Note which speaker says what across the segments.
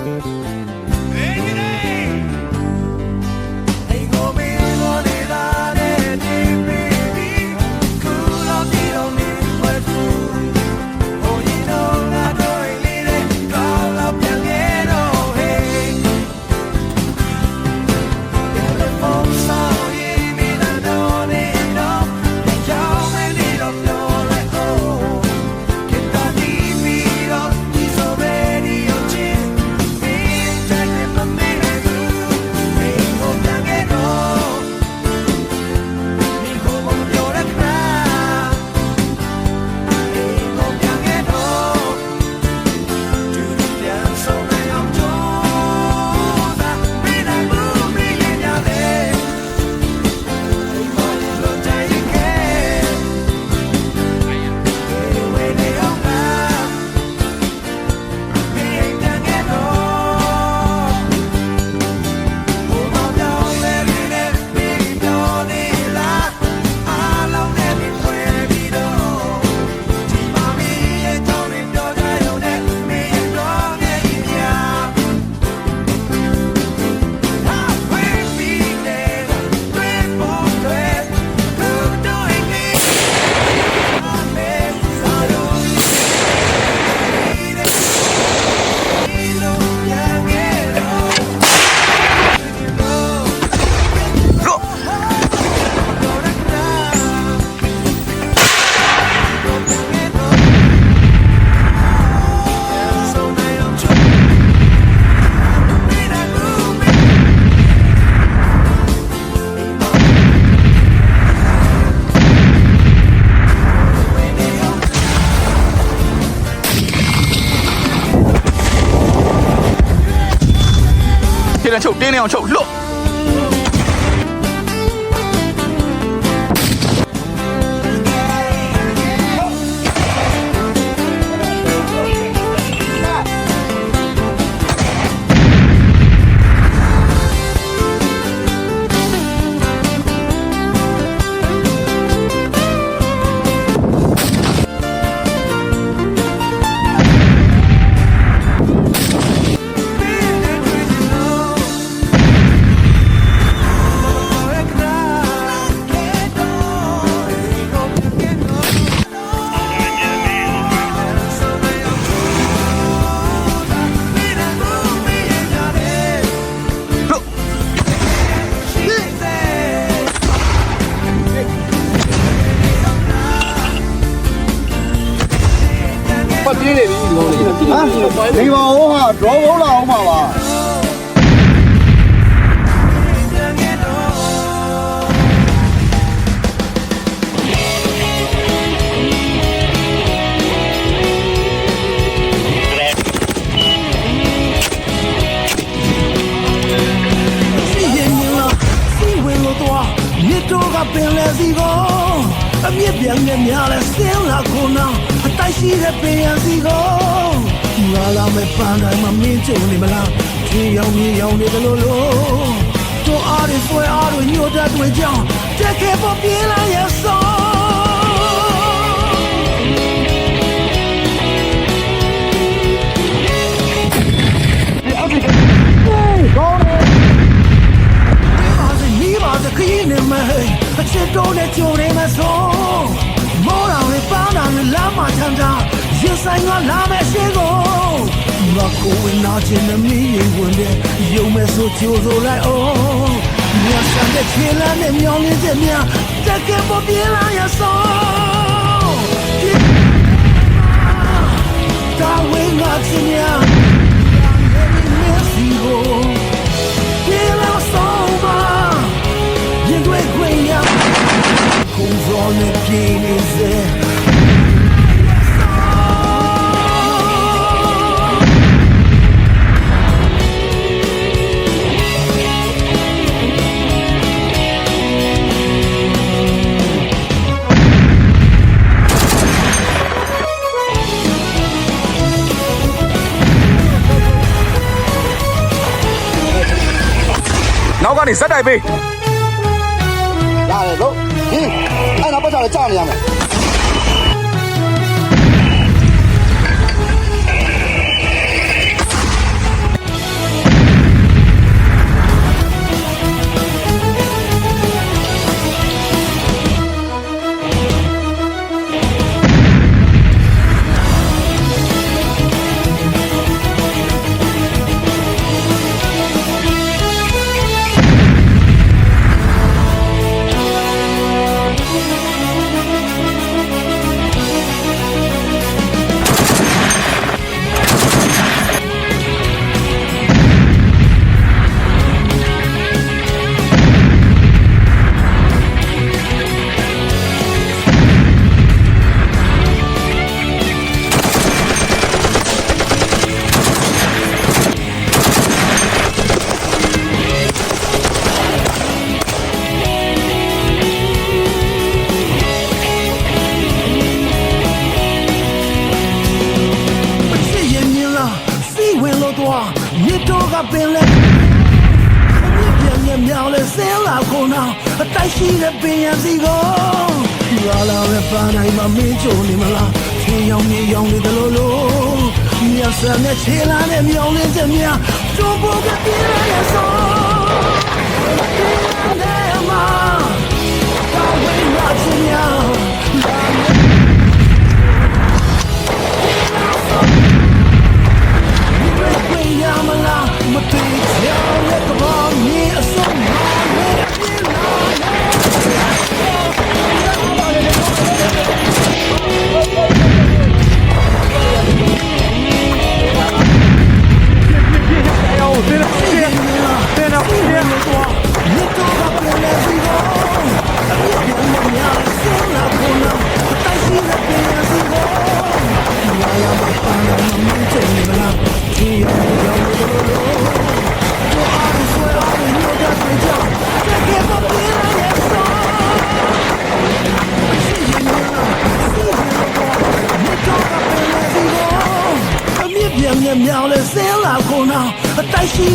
Speaker 1: Música ချုပ်တင်းနေအောင်ချုပ်လွတ်
Speaker 2: ပတ် ဟမ်ဒီကောင်ဟိုဟာဒေါ်ဘုံလာအောင်ပါပါ
Speaker 3: စီရင်မြင်လာစီဝင်လို့တော့မြစ်တော့ကပင်လဲစီကိုအမြင့်ပြန်နဲ့များလဲစင်းလာခုနာအတိုက်ရှိတဲ့ပင်ရစီကို ငါလာမဲ့ပန်းတိုင်းမှာမင်းချုံနေမလားချီရောင်မြေရောင်နေတယ်လို့လို့တို့အားတွေဆွဲအားတွေညှို့တတ်တွေကြောင်းတက်ခဲ့ပေါ်ပြေးလာရဲ့စော ကြိုးဆိုလိုက်အောင်မြတ်ဆန်တဲ့ခြေလမ်းနဲ့မြောင်းနေတဲ့မြတ်တက်ကယ်ပေါ်ပြေးလာရဆုံးတာဝင်းငါချင်းများ Messi ကိုပြေးလာ နဲ့ပြေးနေစေ
Speaker 1: နောက်ကနေဇက်တိုက်ပေး
Speaker 2: ရတယ်လို့ဟင်းအဲ့နောက်ပတ်ချလည်းကြာနေရမယ်
Speaker 3: မလားချင်းရောင်မြေရောင်နေတယ်လို့လို့မြတ်ဆန်နဲ့ခြေလာနဲ့မြောင်းလေးချက်များကျုံပေါ်ကပြေးရရဲ့ဆိုတဲ့မှာကောင်းဝင်လာချင်များ为呀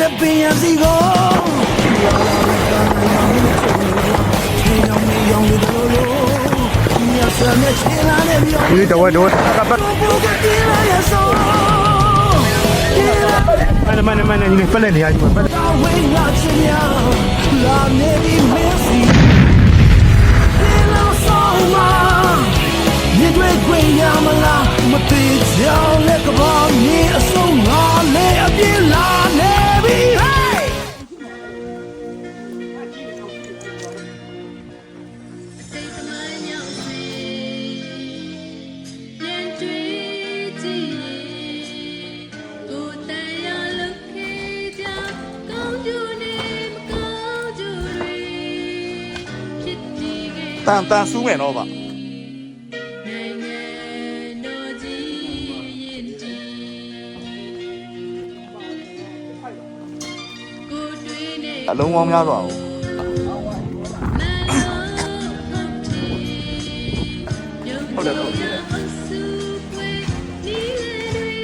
Speaker 3: တိုက်ရှိတဲ့ပင်ရစီကိုချင်းရောင်မြေရောင်နေတယ်လို့မြတ်ဆန်နဲ့ချေလာနဲ့မြောင်
Speaker 2: ဒီတော့တော့ကပတ်
Speaker 3: ဘုကပြေးလာရဲ့ဆိုပြေးလာ
Speaker 2: မနမနညီပလက်နေရကြီးပလက်
Speaker 3: ဝိညာဉ်ချင်းများလာနေပြီမင်းစီပြေးလာဆောင်မမြစ်တွေခွေရမလားမသေးချောင်းလက်ကဘာမြေအဆုံးငါလေအပြေးလာ
Speaker 4: တ်သမိုင်းမြောက်စေပြန်တွေ့ကြည့်ရင်ကိုယ်တန်ရလုခေကြကောင်းကျိုးနေမကောင်းကျိုးတွေဖြစ်တည်ခဲ့
Speaker 1: တန်တန်ဆူးမယ်နော်ဗျ
Speaker 4: နိုင်ငံတော်ကြီးရင်တည်ကိုယ်တွေ့နေ
Speaker 1: အလုံးပေါင်းများစွာ ကို
Speaker 4: ဟုတ်တယ်ဟုတ်တယ်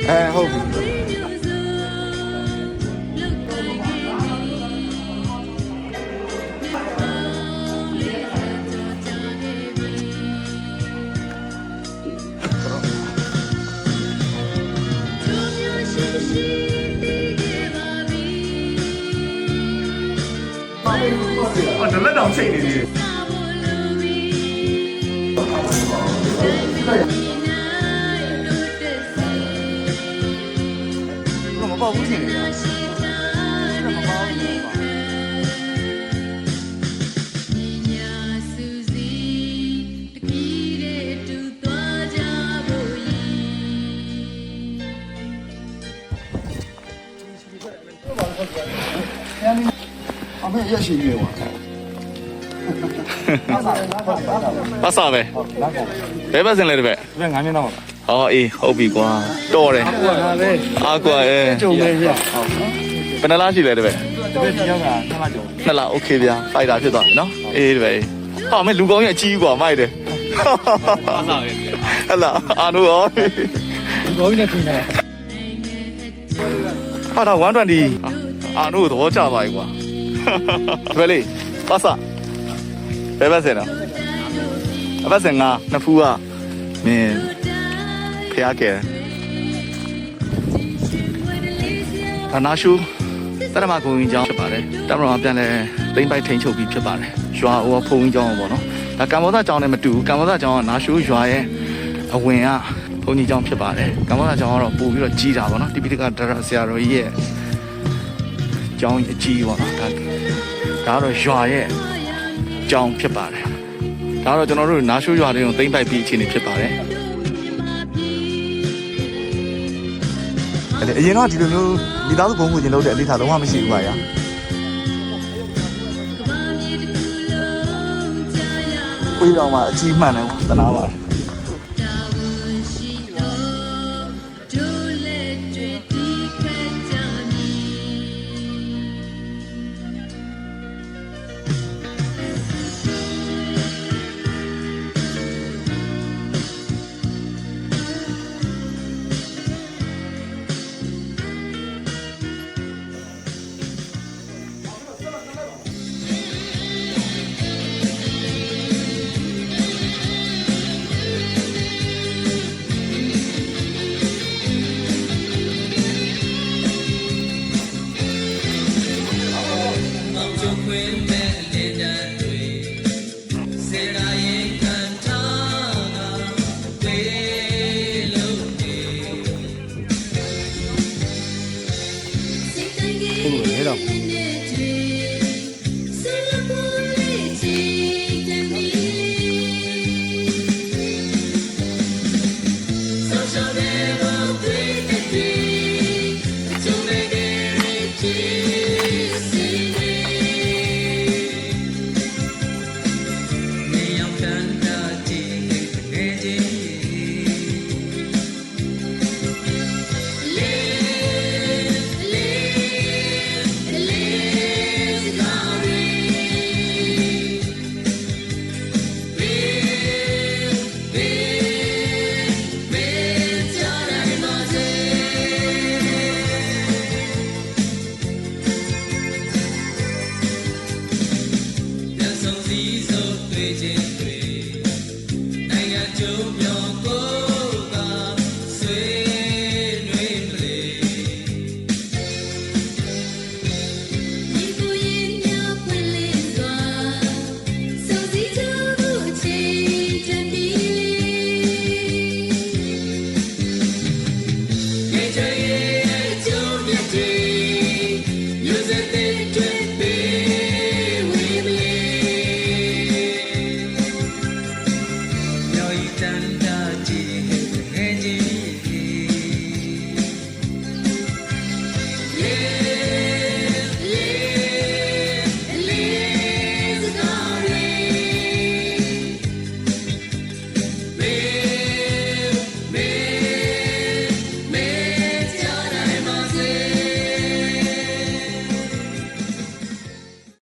Speaker 1: အဲဟုတ် ပြီ
Speaker 2: အော်လက်တောင်ချိန်နေသေးတယ်
Speaker 1: မပေါ့ဘူးထင်နေတာ
Speaker 2: အမေရရှိနေပါ
Speaker 1: ပတ်စာပဲဘယ်ပတ်စင်လဲတပည့်
Speaker 2: ဘယ်ငါးမျက်နှာ ပါ
Speaker 1: ဟောအေးဟုတ်ပြီကွာတော်တယ်
Speaker 2: ဟုတ်ပါပဲ
Speaker 1: အားကွာအဲ
Speaker 2: ကြုံနေပြ
Speaker 1: ဘယ်နှလားရှိလဲတပည့်
Speaker 2: တပည့်ဒီရောက်ကဆက်လာကြုံ
Speaker 1: နှစ်လားโอเคဗျာဖိုက်တာဖြစ်သွားပြီနော်အေးတပည့်ဟာမဲလူကောင်းရဲ့အကြီးကွာမိုက်တယ်ပတ်စာပဲဟလာအာနိုရော
Speaker 2: ဘောကြီးနဲ့ပြင်နေ
Speaker 1: ဟာတော့120အာနိုသဘောကျပါ ပြီကွာတပည့်လေးပတ်စာဘယ်ပတ်စင်တော့အပတ်စင်ငါနှစ်ဖူးကမင်း ဖျားကဲဒါနာရှုတရမကုံကြီးကျောင်းဖြစ်ပါတယ်တမတော်ကပြန်လဲသိမ့်ပိုက်ထိန်ချုပ်ပြီးဖြစ်ပါတယ်ရွာဟိုဖုံကြီးကျောင်းပေါ့နော်ဒါကမ္ဘောဇကျောင်းနဲ့မတူဘူးကမ္ဘောဇကျောင်းကနာရှုရွာရဲ့အဝင်ကဘုံကြီးကျောင်းဖြစ်ပါတယ်ကမ္ဘောဇကျောင်းကတော့ပို့ပြီးတော့ကြီးတာပေါ့နော်တိပိဋကဒရဆရာတော်ကြီးရဲ့ကျောင်းအကြီးပေါ့နော်ဒါဒါကတော့ရွာရဲ့ကျောင်းဖြစ်ပါတယ်ဒါကတော့ကျွန်တော်တို့နာရှုရွာလေးကိုသိမ့်ပိုက်ပြီးအခြေအနေဖြစ်ပါတယ်
Speaker 5: အဲ့အရင်တော့ဒီလိုမျိုးမိသားစုဘုံကိုကျင်လို့တဲ့အလေးထားလုံးဝမရှိဘူးပါဗျာကိုကြီးတော်မှာအကြီးမှန်တယ်သနာပါတယ်
Speaker 6: မလေး
Speaker 4: Yo y tanta